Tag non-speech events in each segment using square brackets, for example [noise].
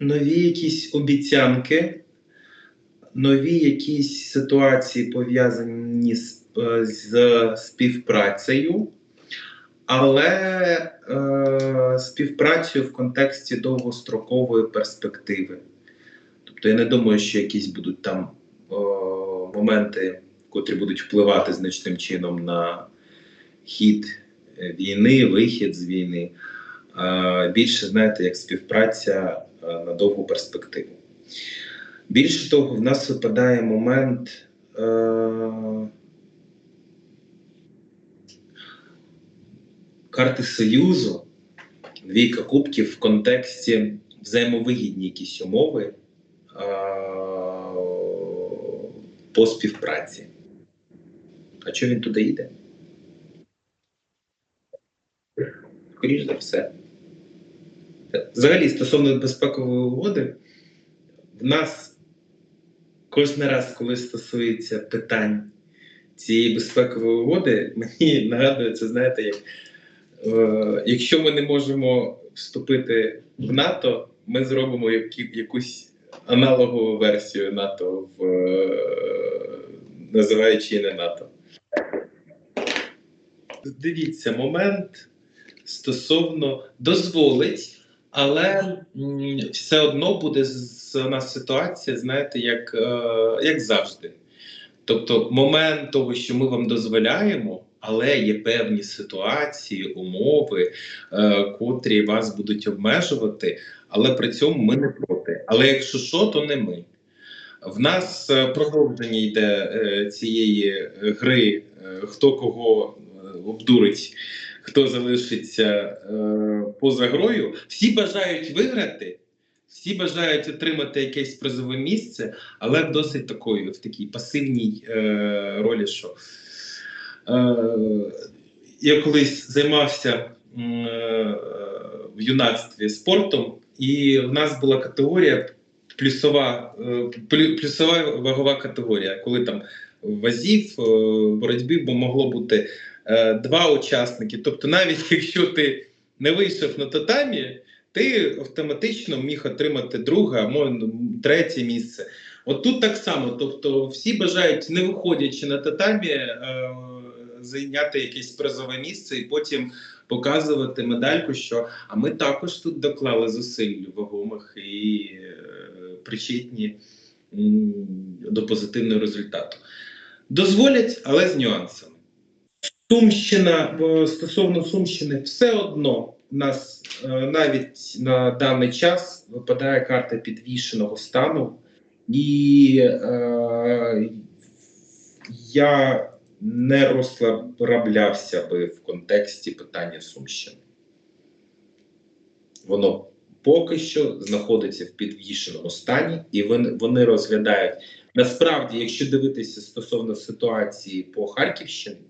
нові якісь обіцянки, нові якісь ситуації пов'язані з, е, з співпрацею, але е, співпрацею в контексті довгострокової перспективи. Тобто я не думаю, що якісь будуть там е, моменти, котрі будуть впливати значним чином на хід війни, вихід з війни. Е, більше, знаєте, як співпраця на довгу перспективу. Більше того, в нас випадає момент. Е, карти Союзу, двійка кубків в контексті взаємовигідні якісь умови е, по співпраці. А чого він туди йде? Скоріше за все. Взагалі, стосовно безпекової угоди, в нас кожен раз, коли стосується питань цієї безпекової угоди, мені нагадує це, знаєте, як е, якщо ми не можемо вступити в НАТО, ми зробимо які, якусь аналогову версію НАТО, в, е, називаючи не НАТО. Дивіться, момент стосовно дозволить, але все одно буде з нас ситуація, знаєте, як, е, як завжди. Тобто, момент того, що ми вам дозволяємо, але є певні ситуації, умови, е, котрі вас будуть обмежувати, але при цьому ми не проти. Але якщо що, то не ми. В нас е, продовження йде цієї гри, хто кого обдурить, хто залишиться е, поза грою. Всі бажають виграти, всі бажають отримати якесь призове місце, але досить такої в такій пасивній е, ролі, що е, я колись займався в юнацтві спортом, і в нас була категорія плюсова, плюсова вагова категорія, коли там вазів боротьбі бо могло бути два учасники. Тобто, навіть [laughs] якщо ти не вийшов на татамі, ти автоматично міг отримати друге, а третє місце. От тут так само, тобто всі бажають, не виходячи на татамі, е, зайняти якесь призове місце і потім показувати медальку, що а ми також тут доклали зусиль вагомих і е, причетні до позитивного результату. Дозволять, але з нюансами. Сумщина стосовно Сумщини, все одно у нас е, навіть на даний час випадає карта підвішеного стану, і е, я не розслаблявся би в контексті питання Сумщини. Воно поки що знаходиться в підвішеному стані, і вони розглядають насправді, якщо дивитися стосовно ситуації по Харківщині,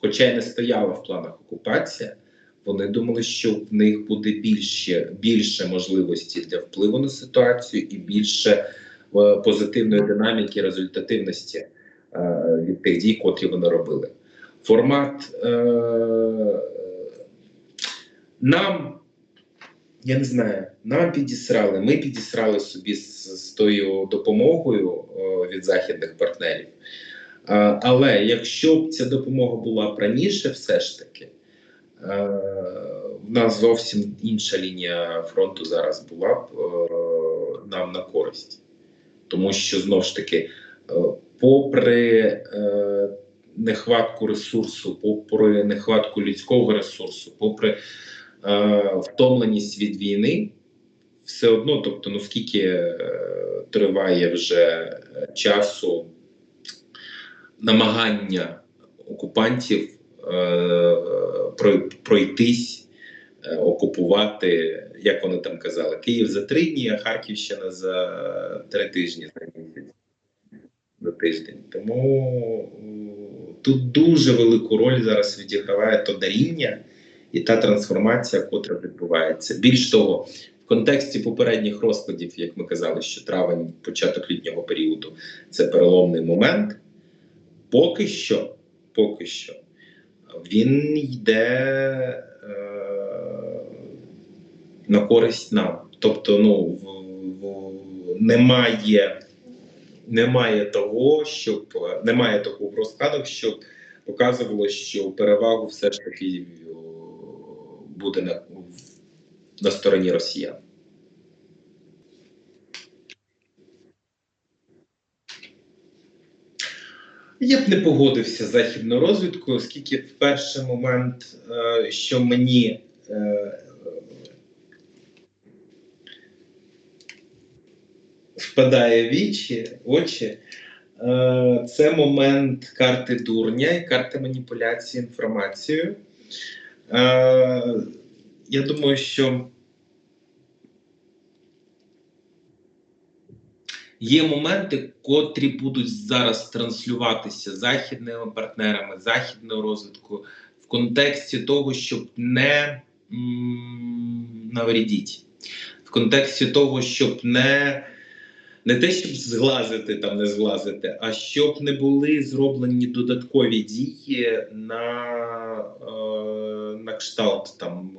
хоча й не стояла в планах окупація, вони думали, що в них буде більше, більше можливості для впливу на ситуацію і більше е, позитивної динаміки, результативності е, від тих дій, котрі вони робили. Формат е, нам. Я не знаю, нам підісрали, ми підісрали собі з, з тою допомогою о, від західних партнерів. А, але якщо б ця допомога була б раніше, все ж таки, е, в нас зовсім інша лінія фронту зараз була б е, нам на користь. Тому що знову ж таки, е, попри е, нехватку ресурсу, попри нехватку людського ресурсу, попри е, втомленість від війни, все одно, тобто, ну скільки е, триває вже е, часу намагання окупантів е, пройтись, е, окупувати, як вони там казали, Київ за три дні, а Харківщина за три тижні за місяць. За тиждень. Тому тут дуже велику роль зараз відіграває то даріння і та трансформація, котра відбувається. Більш того, в контексті попередніх розкладів, як ми казали, що травень, початок літнього періоду це переломний момент. Поки що, поки що, він йде е, на користь нам. Тобто, ну, в- о, немає, немає того, щоб немає такого в щоб показувало, що перевагу все ж таки буде на, на стороні росіян. Я б не погодився з західною розвідкою, оскільки в перший момент, е, що мені е, впадає в вічі, очі, е, це момент карти дурня і карти маніпуляції інформацією. Я думаю, що Є моменти, котрі будуть зараз транслюватися західними партнерами, західною розвідкою в контексті того, щоб не м, навредіть, в контексті того, щоб не, не те, щоб зглазити там, не зглазити, а щоб не були зроблені додаткові дії на, е, на кшталт там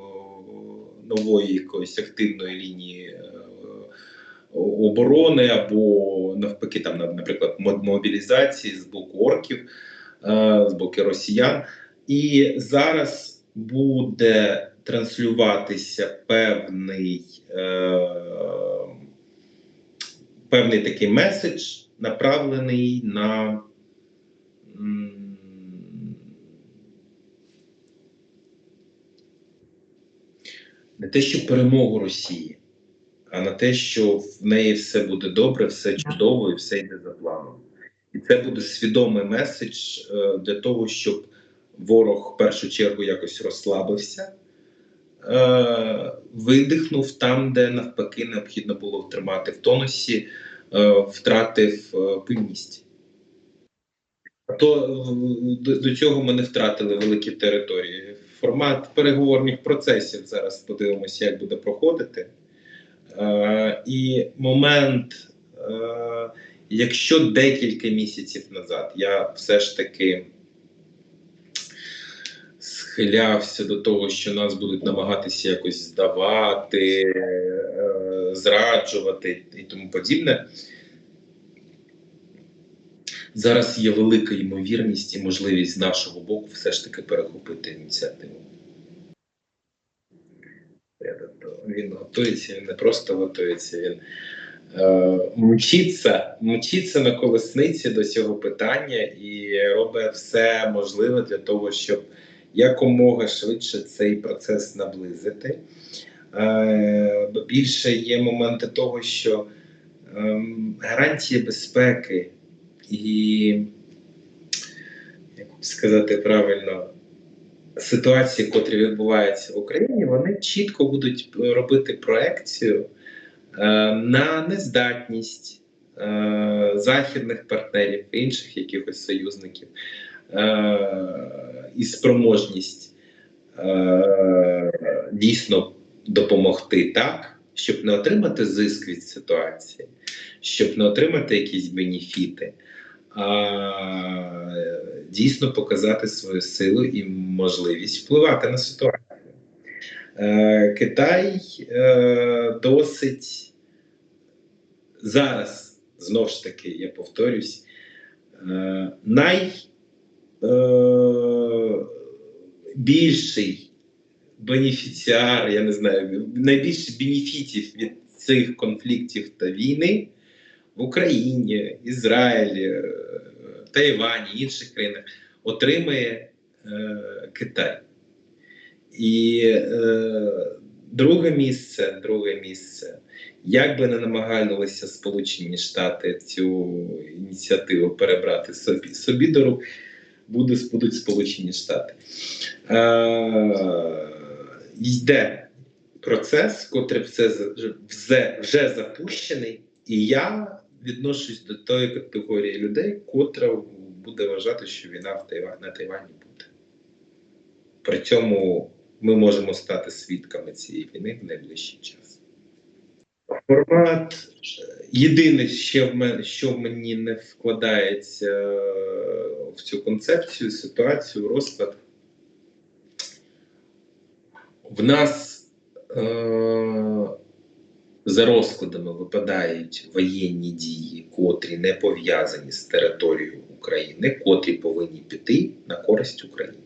нової якоїсь активної лінії. Оборони або навпаки, там, на- наприклад, мо- мобілізації з боку орків, е, з боку росіян. І зараз буде транслюватися певний, е, певний такий меседж, направлений на. Не те, що перемогу Росії, на те, що в неї все буде добре, все чудово і все йде за планом. І це буде свідомий меседж е, для того, щоб ворог в першу чергу якось розслабився, е, видихнув там, де навпаки необхідно було втримати в тонусі, е, втратив пильність. То до цього ми не втратили великі території. Формат переговорних процесів зараз подивимося, як буде проходити. Е, і момент, е, якщо декілька місяців назад я все ж таки схилявся до того, що нас будуть намагатися якось здавати, е, зраджувати і тому подібне. Зараз є велика ймовірність і можливість з нашого боку все ж таки перехопити ініціативу. Він готується, він не просто готується, він е, мчиться, мчиться на колесниці до цього питання і робить все можливе для того, щоб якомога швидше цей процес наблизити. Е, більше є моменти того, що е, гарантії безпеки і, як сказати правильно, ситуації, котрі відбуваються в Україні, вони чітко будуть робити проекцію е, на нездатність е, західних партнерів, інших якихось союзників е, і спроможність дійсно допомогти так, щоб не отримати зиск від ситуації, щоб не отримати якісь бенефіти. А дійсно показати свою силу і можливість впливати на ситуацію. Е, Китай е, досить зараз, знову ж таки, я повторюсь, е, найбільший бенефіціар, я не знаю, найбільше бенефітів від цих конфліктів та війни в Україні, Ізраїлі, е, Тайвані, інших країнах отримує е, Китай. І е, друге місце, друге місце, як би не намагалися Сполучені Штати цю ініціативу перебрати собі, собі до рук, буде, будуть Сполучені Штати. Е, йде процес, котрий вже, вже запущений, і я відношусь до тої категорії людей, котра буде вважати, що війна в Тайвані, на Тайвані буде. При цьому ми можемо стати свідками цієї війни в найближчий час. Формат єдине, що в мене, що в мені не вкладається в цю концепцію, ситуацію, розклад. В нас е- за розкладами випадають воєнні дії, котрі не пов'язані з територією України, котрі повинні піти на користь Україні.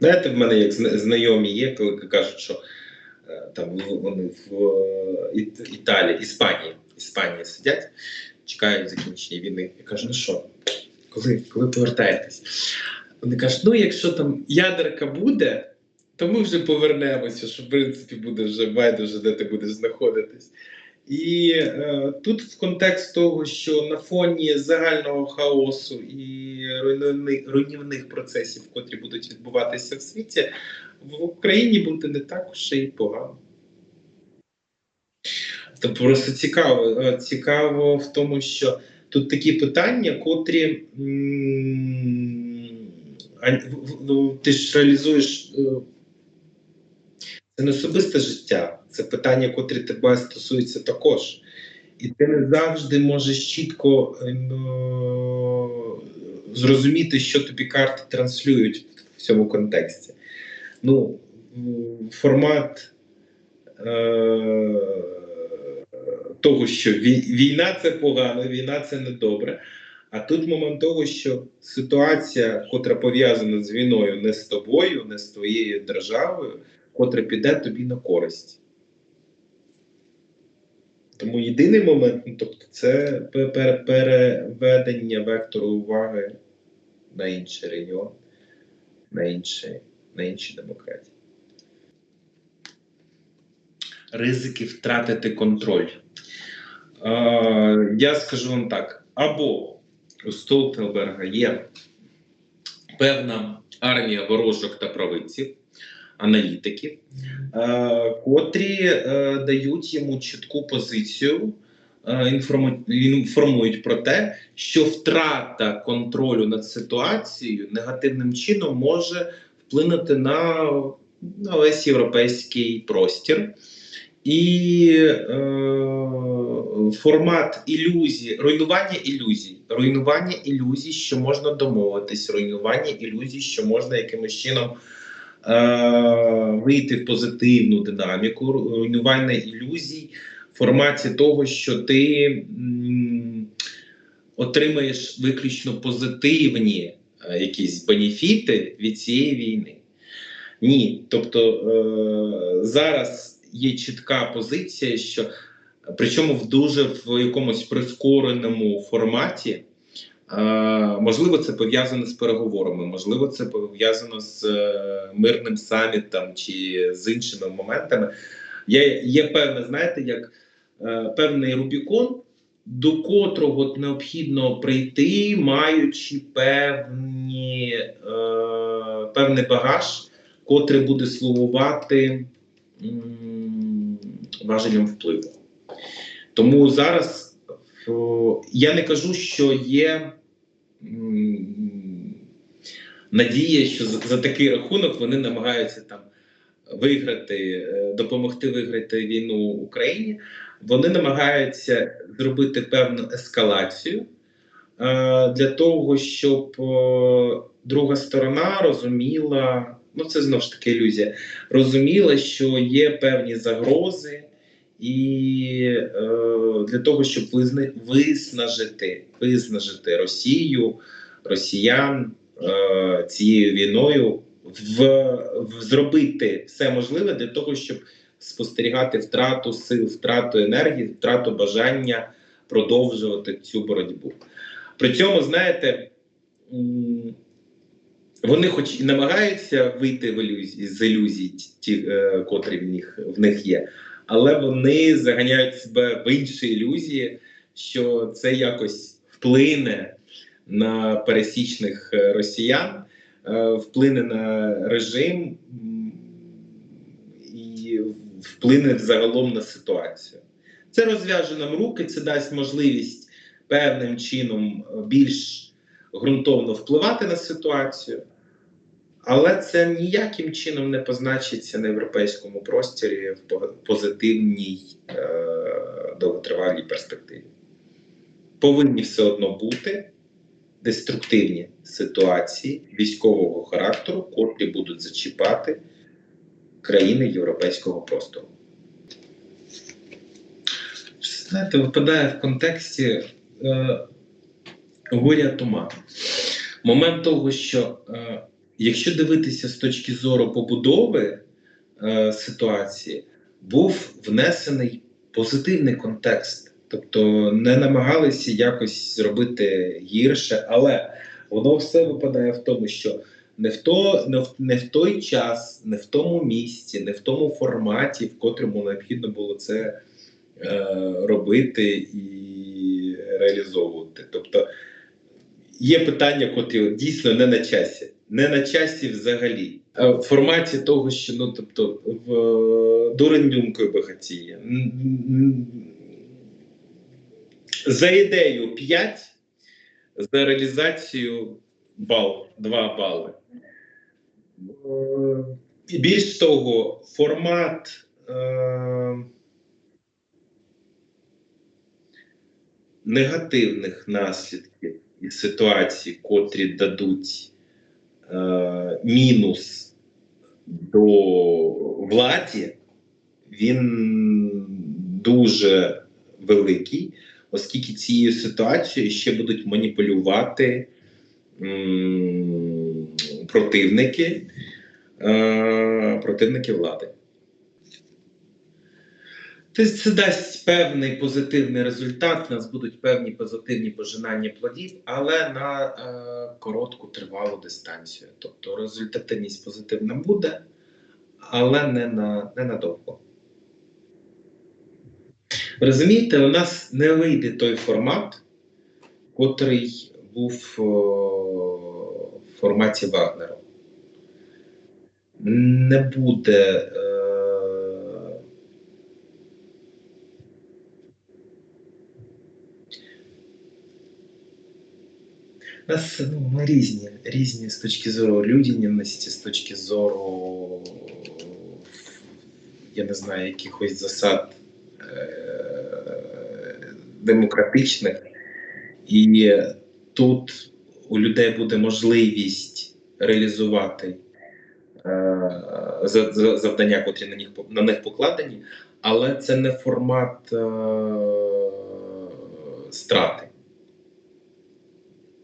Знаєте, в мене як знайомі є, коли кажуть, що е, там вони в е, Італії, Іспанії, Іспанії сидять, чекають закінчення війни. Я кажу, ну що, коли, коли повертаєтесь? Вони кажуть, ну якщо там ядерка буде, то ми вже повернемося, що в принципі буде вже байдуже, де ти будеш знаходитись. І е, тут в контекст того, що на фоні загального хаосу і руйнівних, руйнівних процесів, котрі будуть відбуватися в світі, в Україні буде не так уж і погано. Тобто просто цікаво, е, цікаво в тому, що тут такі питання, котрі м, ти ж реалізуєш е, це не особисте життя, це питання, котрі тебе стосуються також. І ти не завжди можеш чітко ну, зрозуміти, що тобі карти транслюють в цьому контексті. Ну, формат е, того, що війна це погано, війна це недобре. А тут момент того, що ситуація, котра пов'язана з війною, не з тобою, не з твоєю державою, котра піде тобі на користь. Тому єдиний момент, ну, тобто, це пе- пе- переведення вектору уваги на інший регіон, на інші, на інші демократії. Ризики втратити контроль. Е, я скажу вам так: або у Столтенберга є певна армія ворожок та провидців, аналітиків, е, котрі е, дають йому чітку позицію, е, інформують про те, що втрата контролю над ситуацією негативним чином може вплинути на, на весь європейський простір. І е, формат ілюзії, руйнування ілюзій, руйнування ілюзій, що можна домовитись, руйнування ілюзій, що можна якимось чином вийти в позитивну динаміку, руйнування ілюзій в форматі того, що ти отримаєш виключно позитивні е, якісь бенефіти від цієї війни. Ні, тобто е, зараз є чітка позиція, що причому в дуже в якомусь прискореному форматі. Е, можливо, це пов'язано з переговорами, можливо, це пов'язано з е, мирним самітом чи з іншими моментами. Є, є певне, знаєте, як е, певний Рубікон, до котрого необхідно прийти, маючи певні, певний багаж, котрий буде слугувати м, важелем впливу. Тому зараз я не кажу, що є надія, що за, такий рахунок вони намагаються там виграти, е, допомогти виграти війну Україні. Вони намагаються зробити певну ескалацію е, для того, щоб е, друга сторона розуміла, ну це знову ж таки ілюзія, розуміла, що є певні загрози. І е, для того, щоб виснажити, виснажити Росію, росіян е, цією війною, в, в зробити все можливе для того, щоб спостерігати втрату сил, втрату енергії, втрату бажання продовжувати цю боротьбу. При цьому, знаєте, вони, хоч і намагаються вийти в ілюзії, з ілюзій, ті, е, котрі в них, в них є, але вони заганяють себе в інші ілюзії, що це якось вплине на пересічних е, росіян, е, вплине на режим і вплине загалом на ситуацію. Це розв'яже нам руки, це дасть можливість певним чином е, більш ґрунтовно впливати на ситуацію. Але це ніяким чином не позначиться на європейському просторі в позитивній е, довготривалій перспективі. Повинні все одно бути деструктивні ситуації військового характеру, котрі будуть зачіпати країни європейського простору. Знаєте, випадає в контексті е, горя Тома. Момент того, що е, якщо дивитися з точки зору побудови е, ситуації, був внесений позитивний контекст. Тобто не намагалися якось зробити гірше, але воно все випадає в тому, що не в, то, не, в, не в той час, не в тому місці, не в тому форматі, в котрому необхідно було це е, робити і реалізовувати. Тобто є питання, котрі дійсно не на часі, не на часі взагалі. Е, В форматі того, що ну тобто в е, дурень думкою багатіє. За ідею 5, за реалізацію бал, 2 бали. Е, І більш того, формат. Е, негативних наслідків і ситуацій, котрі дадуть е, мінус до владі, він дуже великий, оскільки цією ситуацією ще будуть маніпулювати м, противники, е, противники влади. Тобто це дасть певний позитивний результат, у нас будуть певні позитивні пожинання плодів, але на е, коротку тривалу дистанцію. Тобто результативність позитивна буде, але не на не надовго. Розумієте, у нас не вийде той формат, котрий був о, в форматі Вагнера. Не буде. Е, У нас ну, ми різні, різні з точки зору людяності, з точки зору, я не знаю, якихось засад е- демократичних. І тут у людей буде можливість реалізувати е- за- за- завдання, котрі на них, на них покладені, але це не формат е- страти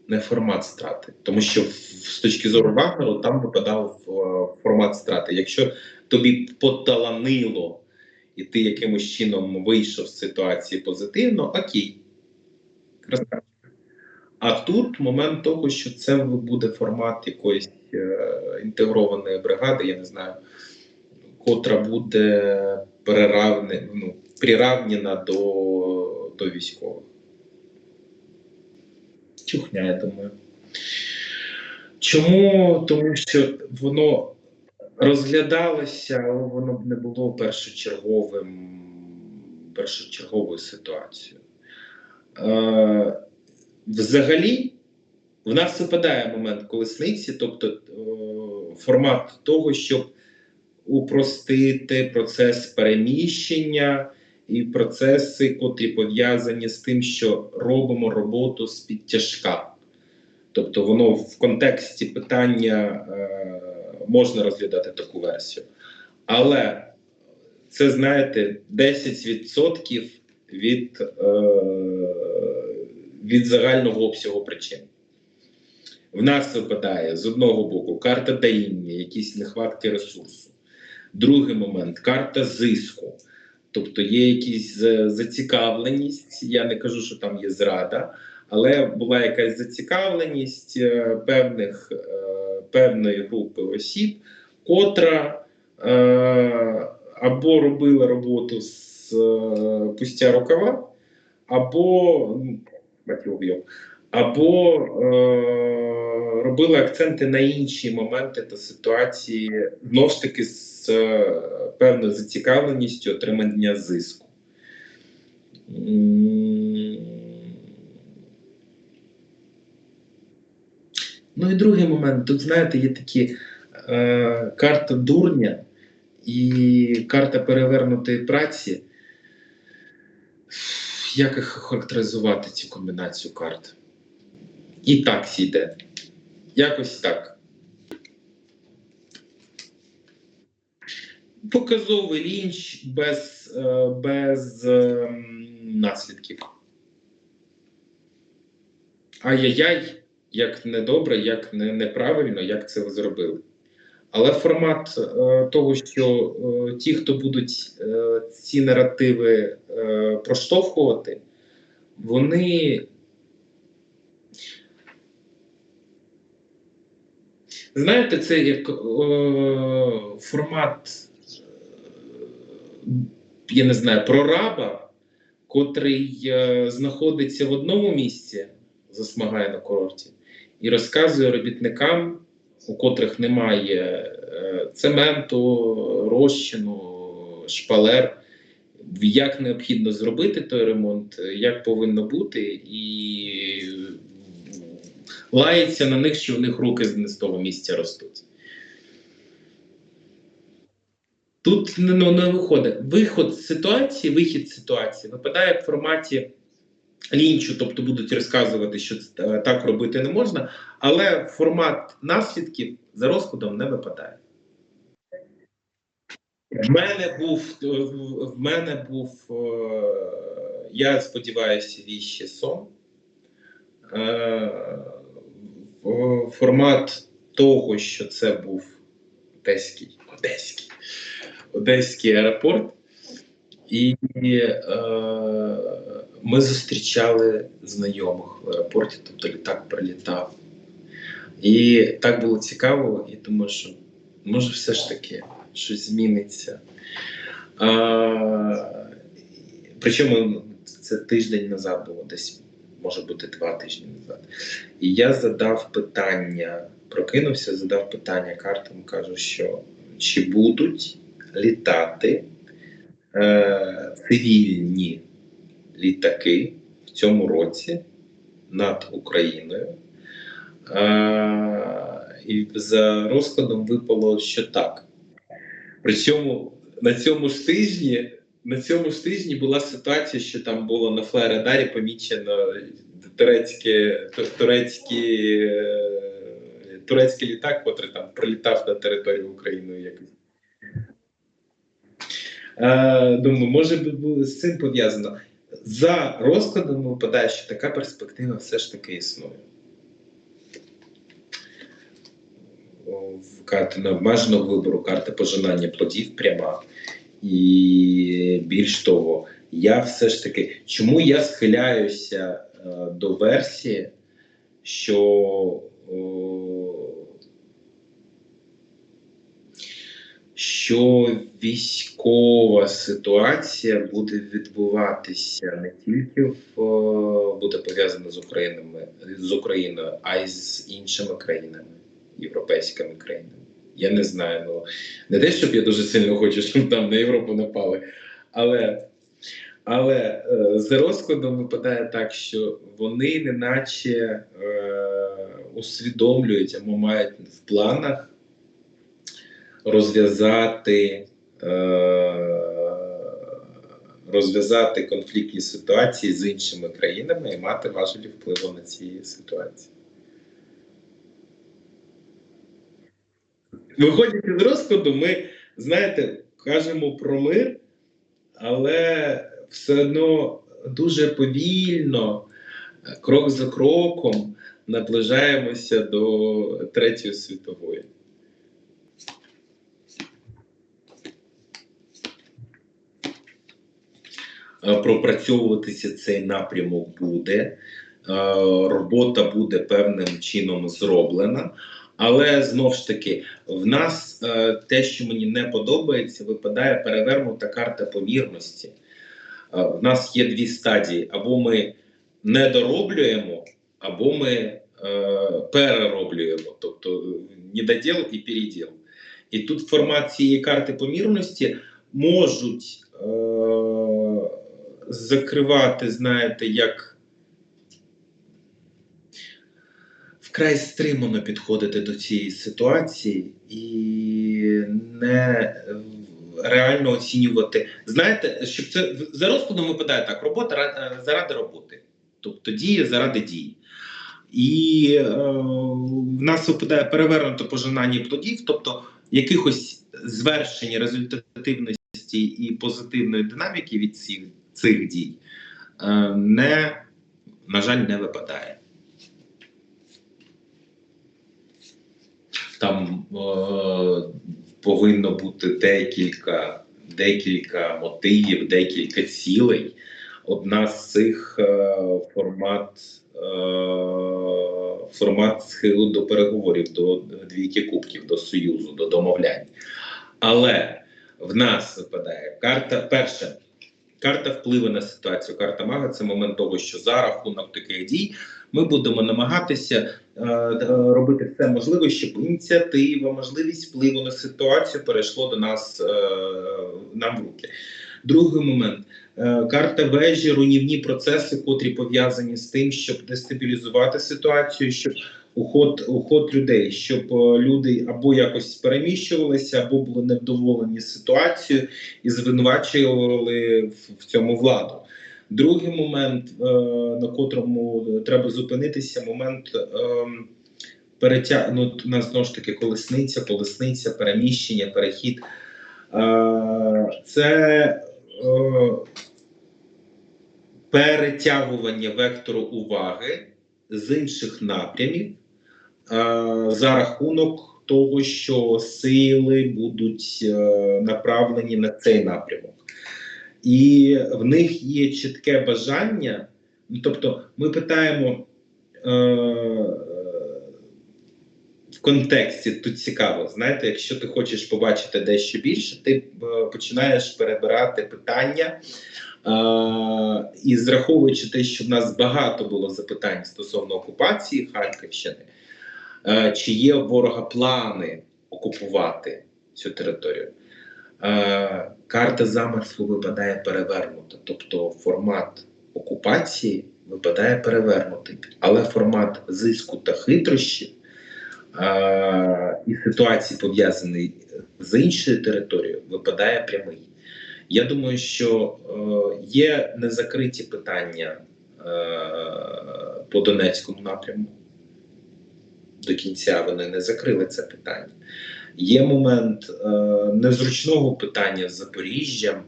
не формат страти, тому що з точки зору Вагнеру там випадав е, формат страти. Якщо тобі поталанило, і ти якимось чином вийшов з ситуації позитивно, окей. А тут момент того, що це буде формат якоїсь е, інтегрованої бригади, я не знаю, котра буде ну, приравнена до, до військових чухня, я думаю. Чому? Тому що воно розглядалося, але воно б не було першочерговим, першочерговою ситуацією. Е, взагалі, в нас випадає момент колесниці, тобто е, формат того, щоб упростити процес переміщення і процеси, котрі пов'язані з тим, що робимо роботу з підтяжка. Тобто, воно в контексті питання е, можна розглядати таку версію. Але це, знаєте, 10% від, е, від загального обсягу причин. В нас випадає з одного боку карта таїння, якісь нехватки ресурсу. Другий момент карта зиску. Тобто є якісь зацікавленість. Я не кажу, що там є зрада, але була якась зацікавленість е, певних, е, певної групи осіб, котра е, або робила роботу з е, пустя рукава, або ну, або е, робили акценти на інші моменти та ситуації, знову ж таки, з певною зацікавленістю отримання зиску. Ну і другий момент. Тут, знаєте, є такі е, карта дурня і карта перевернутої праці. Як їх характеризувати цю комбінацію карт? І так сійде. Якось так. Показовий лінч без, е, без ем, наслідків. Ай-яй-яй, як недобре, як неправильно, як це зробили. Але формат е, того, що е, ті, хто будуть е, ці наративи е, проштовхувати, вони. Знаєте, це як е, формат, е, я не знаю, прораба, котрий е, знаходиться в одному місці, засмагає на курорті, і розказує робітникам, у котрих немає е, цементу, розчину, шпалер, як необхідно зробити той ремонт, е, як повинно бути, і лається на них, що в них руки з того місця ростуть. Тут ну, не виходить. Виход з ситуації, вихід ситуації випадає в форматі лінчу, тобто будуть розказувати, що е, так робити не можна, але формат наслідків за розкладом не випадає. В мене був, е, в- мене був, е, я сподіваюся, віщий сон. Формат того, що це був одеський, одеський, одеський аеропорт, і е, ми зустрічали знайомих в аеропорті, тобто літак прилітав. І так було цікаво, і думаю, що може все ж таки щось зміниться. А, причому це тиждень назад було, десь може бути два тижні назад. І я задав питання, прокинувся, задав питання картам, кажу, що чи будуть літати е, цивільні літаки в цьому році над Україною. Е, і за розкладом випало, що так. Причому на цьому ж тижні, на цьому ж тижні була ситуація, що там було на флерадарі помічено турецьке, ту- турецькі, е, турецький літак, котрий там прилітав на територію України якось. Е, думаю, може би було з цим пов'язано. За розкладом випадає, що така перспектива все ж таки існує. Карти необмеженого вибору, карта пожинання плодів пряма. І більш того, я все ж таки, чому я схиляюся е, до версії, що о, що військова ситуація буде відбуватися не тільки в буде пов'язана з Українами з Україною, а й з іншими країнами, європейськими країнами. Я не знаю, ну не те, щоб я дуже сильно хочу, щоб там на Європу напали, але, але е, за розкладом випадає так, що вони неначе е, усвідомлюють або мають в планах розв'язати, е, розв'язати конфліктні ситуації з іншими країнами і мати важелі впливу на ці ситуації. Виходячи з розкладу, ми, знаєте, кажемо про мир, але все одно дуже повільно, крок за кроком наближаємося до Третьої світової. Пропрацьовуватися цей напрямок буде. Е, Робота буде певним чином зроблена. Але знову ж таки, в нас е, те, що мені не подобається, випадає перевернута карта помірності. Е, в нас є дві стадії: або ми не дороблюємо, або ми е, перероблюємо, тобто недоділ і переділ. І тут формат цієї карти помірності можуть е, закривати, знаєте, як вкрай стримано підходити до цієї ситуації і не реально оцінювати. Знаєте, щоб це за розкладом випадає так: робота е, заради роботи, тобто дія заради дії. І е, в нас випадає перевернуто пожинання плодів, тобто якихось звершення результативності і позитивної динаміки від цих, цих дій е, не, на жаль, не випадає. Там е, повинно бути декілька, декілька мотивів, декілька цілей. Одна з цих е, формат, е, формат схилу до переговорів, до двійки кубків, до союзу, до домовлянь. Але в нас випадає карта перша. Карта впливу на ситуацію. Карта мага це момент того, що за рахунок таких дій ми будемо намагатися е, е, робити все можливе, щоб ініціатива, можливість впливу на ситуацію перейшло до нас е, нам руки. Другий момент е, карта вежі, руйнівні процеси, котрі пов'язані з тим, щоб дестабілізувати ситуацію, щоб уход, уход людей, щоб е, люди або якось переміщувалися, або були невдоволені ситуацією і звинувачували в, в цьому владу. Другий момент, е, на котрому треба зупинитися, момент е, перетя... ну, у нас знову ж таки колесниця, колесниця, переміщення, перехід. Е, це перетягування вектору уваги з інших напрямів за рахунок того, що сили будуть е, направлені на цей напрямок. І в них є чітке бажання. Тобто, ми питаємо е, в контексті тут цікаво. Знаєте, якщо ти хочеш побачити дещо більше, ти е, починаєш перебирати питання. Е, і зраховуючи те, що в нас багато було запитань стосовно окупації Харківщини, е, чи є у ворога плани окупувати цю територію? Е, карта замерзлу випадає перевернута, тобто формат окупації випадає перевернутий, але формат зиску та хитрощів е, і ситуації, пов'язаний з іншою територією, випадає прямий. Я думаю, що е, є незакриті питання е, по Донецькому напряму. До кінця вони не закрили це питання. Є момент е, незручного питання з Запоріжжям,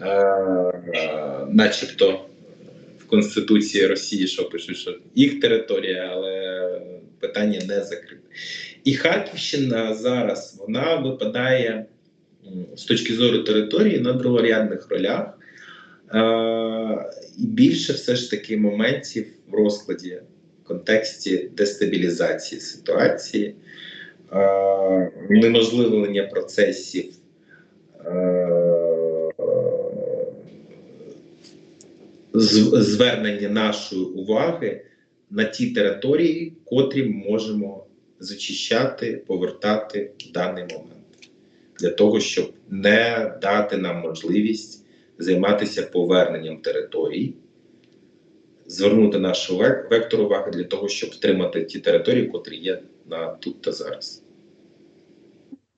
е, е, начебто в Конституції Росії, що пишуть, що їх територія, але питання не закрите. І Харківщина зараз вона випадає з точки зору території на другорядних ролях. Е, і більше все ж таки моментів в розкладі контексті дестабілізації ситуації е, унеможливлення процесів е, звернення нашої уваги на ті території, котрі можемо зачищати, повертати в даний момент, для того, щоб не дати нам можливість займатися поверненням територій, звернути нашу вектор уваги для того, щоб втримати ті території, котрі є на тут та зараз.